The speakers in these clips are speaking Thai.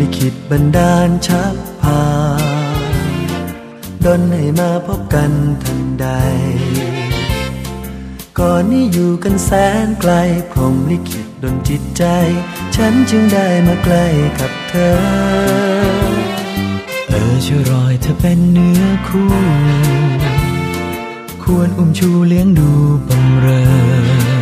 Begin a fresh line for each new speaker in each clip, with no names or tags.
ลิขิตบันดาลชักพาดนให้มาพบกันทันใด ก่อนนี้อยู่กันแสนไกล พรมลิขิตดนจิตใจ ฉันจึงได้มาใกล้กับเธอ เออช่วยรอยเธอเป็นเนื้อคู่ ควรอุ้มชูเลี้ยงดูบำเรอแต่ครั้งแรก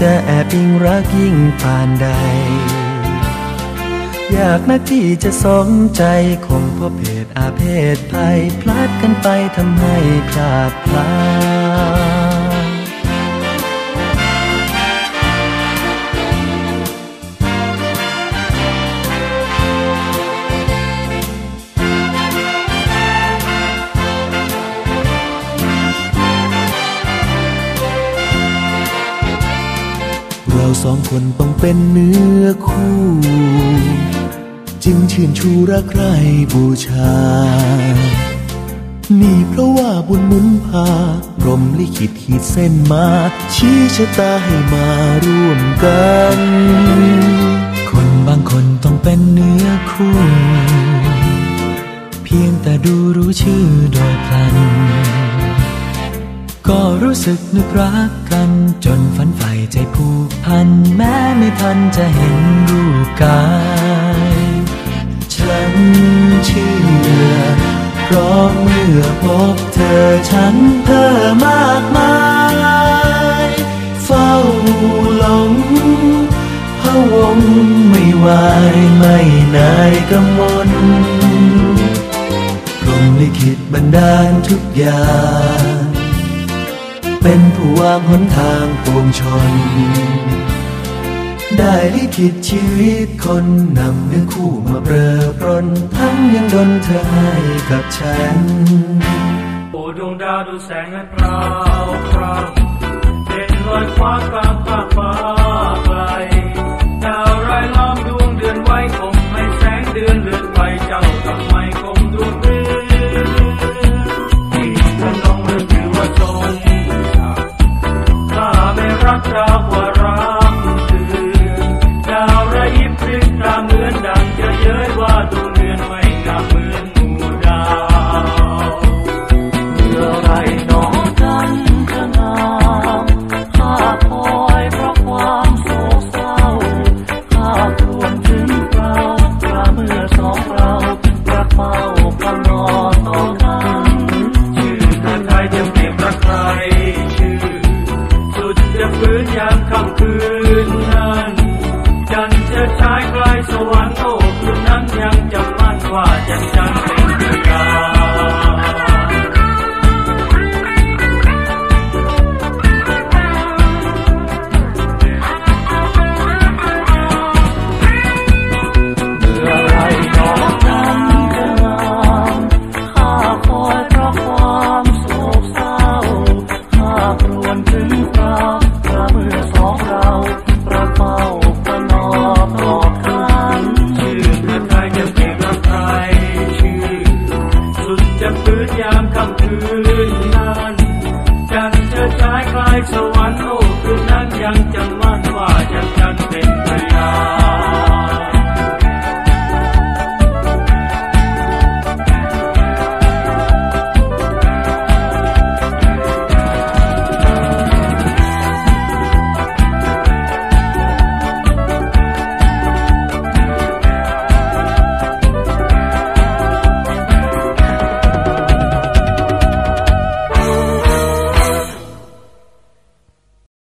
จะแอบอิงรักยิ่งปานใด อยากนักที่จะสมใจคงพบเพศอาเพศภัยพลาดกันไปทำให้พลาดพลาด เราสองคนต้องเป็นเนื้อคู่ จึงชื่นชูรักใครบูชา นี่เพราะว่าบุญมุนพาพรมลิขิตขีดเส้นมา ชี้ชะตาให้มาร่วมกัน คนบางคนต้องเป็นเนื้อคู่ เพียงแต่ดูรู้ชื่อโดยพลัน ก็รู้สึกนึกรักกัน จนฝันใฝ่ใจผูกพัน แม้ไม่ทันจะเห็นรูปกาย ฉันเชื่อเพราะเมื่อพบเธอฉันเธอมากมาย เฝ้าหลงพะวงไม่ไหวไม่นายกำมลพรมลิขิตบันดาลทุกอย่าง เป็นผู้วางหนทางปวงชน ได้ลิขิตชีวิตคนนำเนื้อคู่มาเปรอปรนทั้งยังดนเธอให้กับฉัน
โอ้ดวงดาวดูแสงและพราวพราวเป็นลอยคว้ากลางฟ้าฟ้าไกลดาวไร้ล้อมดวงเดือนไว้คงไม่แสงเดือนเลือนไปเจ้ากับ สวรรค์โลกคุณนั้นยังจำมั่นว่าจะจัง ยามค่ำคืนนั้นจันเจอชายคลายสวรรค์โอ้คืนนั้นยังจำวันว่าจะจันเป็นพยาน